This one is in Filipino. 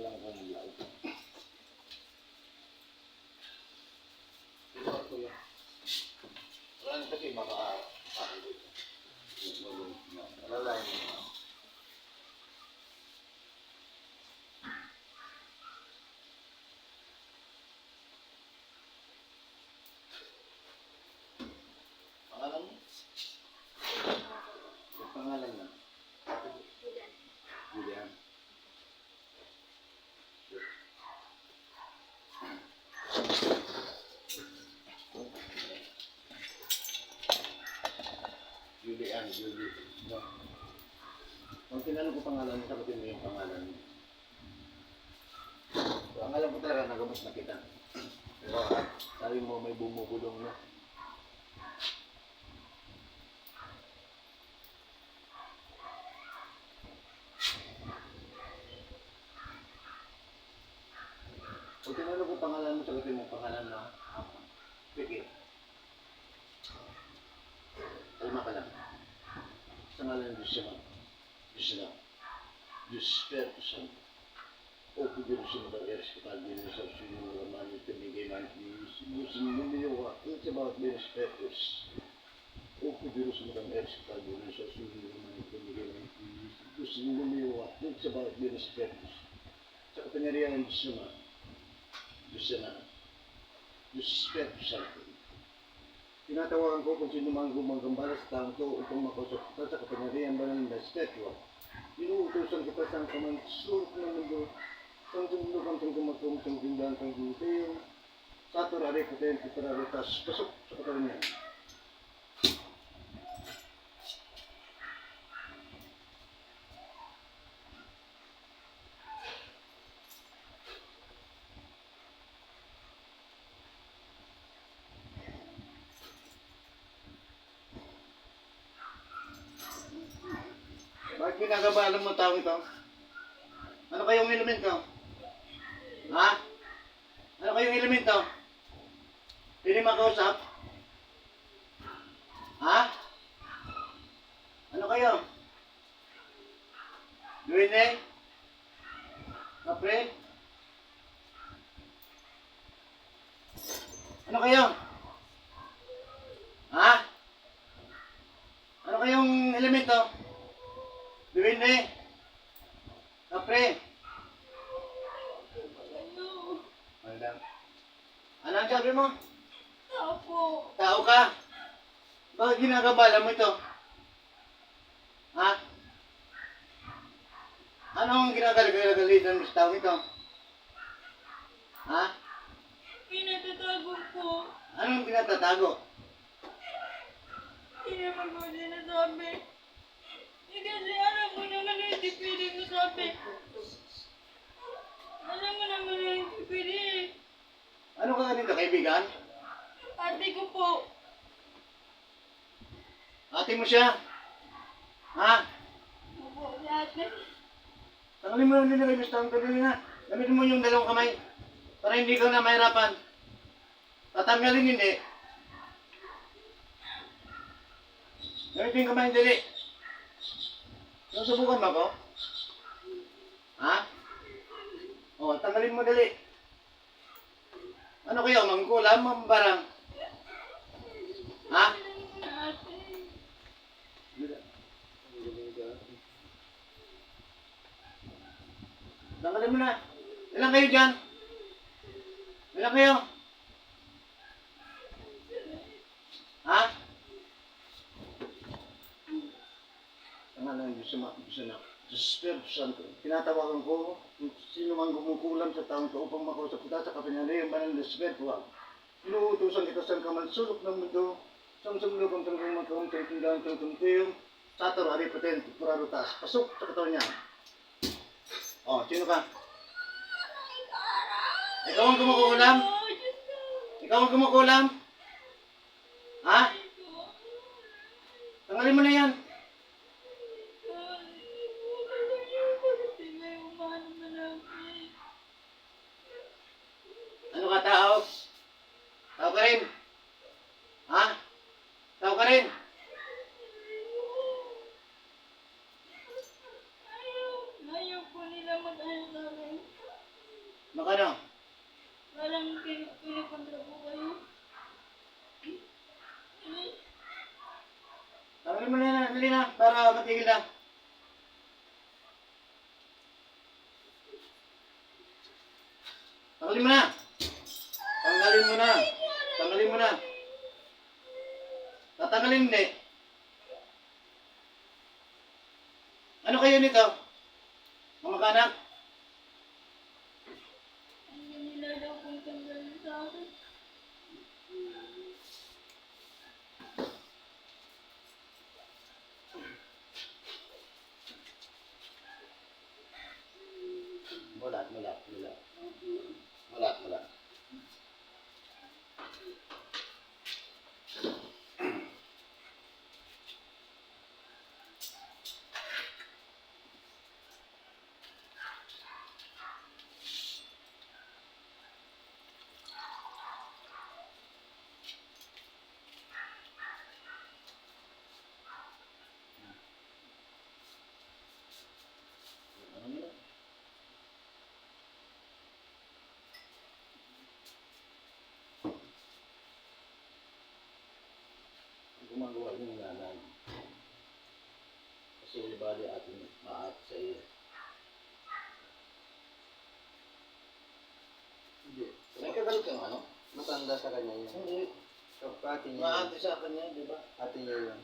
lang kung mag-live. Ito ako yan. Wala na kasi baka ako dito. Lalay mo. Pangalan mo? Yung pangalan mo? Julian. Julian, Julie. No. Kung tinanong ko pangalan sagutin mo yung pangalan mo. So, ang alam ko talaga, nagamot na kita. Ah, sabi mo may bumubulong na. Kung tinanong ko pangalan mo, sagutin mo pangalan mo. Sige. Kalma ka lang. Sa ngalan ng Diyos siya. Diyos na. Diyos Espiritu Santo. O pudiro sa mga eres kapag din sa sinyo naman ito bigay man Diyos ng lumiyawa at sa bawat din Espiritus. O pudiro sa mga eres kapag din sa sinyo naman ito bigay Tinatawagan ko kung sino mang gumagambala sa taong to upang makausap kita sa kapangyarihan ba ng Espiritu. Inuutosan kita sa kamang sulok ng mundo. Sang tumulog ang tungkong magkong sang tindahan sang guliteo. Sa turari ko tayo kitararetas. Pasok sa katawan niya. Bakit ginagabalan mo tao ito? Ano kayong elemento? Ha? Ano kayong elemento? Pwede makausap? Ha? Ano kayo? Duwende? Kapre? Ano kayo? Ha? Ano kayong elemento? Duwende? Kapre? Ano? Wala. Ano ang sabi mo? Apo. Tao ka? Bakit ginagabala mo ito? Ha? Anong ginagaligalitan mo sa tao ito? Ha? Pinatatago ko. Anong pinatatago? Hindi naman ko sinasabi. Kaibigan? Ate ko po. Ate mo siya? Ha? Opo, si ate. Tanggalin mo yung nilagay sa taong tuloy na. Gamitin mo yung dalawang kamay. Para hindi ka na mahirapan. Tatanggalin hindi. Gamitin yung kamay dali. Susubukan mo ako? Ha? O, tanggalin mo dali. Ano kayo, mangkulam, mambarang? Ha? Tanggalin mo na. Ilan kayo dyan? Ilan kayo? Ha? Pangalan ng Diyos Ama, Espiritu Santo. Tinatawagan ko sino man gumukulam sa taong to upang makausap kita sa kapangyarihan banal ng Espiritu. Inuutosan kita sa kamansulok ng mundo, sa sumulog ang tanggang magkaumtang tindahan ng tuntiyong, sa ari paten, purarutas. Pasok sa katawan niya. Oh, sino ka? Ikaw ang ko. Ikaw ang kumukulam? Ha? Tanggalin mo na yan. Ano ka tao? Tao ka rin? Ha? Tao ka rin? Ayaw, po nila mag-ayos sa akin. Makano? Parang pin- pinikontra po kayo. Tanggalin mo na dali na, para matigil na. Tanggalin mo na. Tanggalin mo na. Tatanggalin hindi. Ano kayo nito? Kamag-anak? Ang nila daw kung tanggalin sa akin. Wala, wala, wala. Wala, wala. Ano yun? Gumagawa yung nanay. Kasi bali ating maat sa iyo. Hindi. May kagalit kang ano? Matanda sa kanya yun. Hindi. So, ate niya. Maate sa kanya, di ba? Ate niya yun.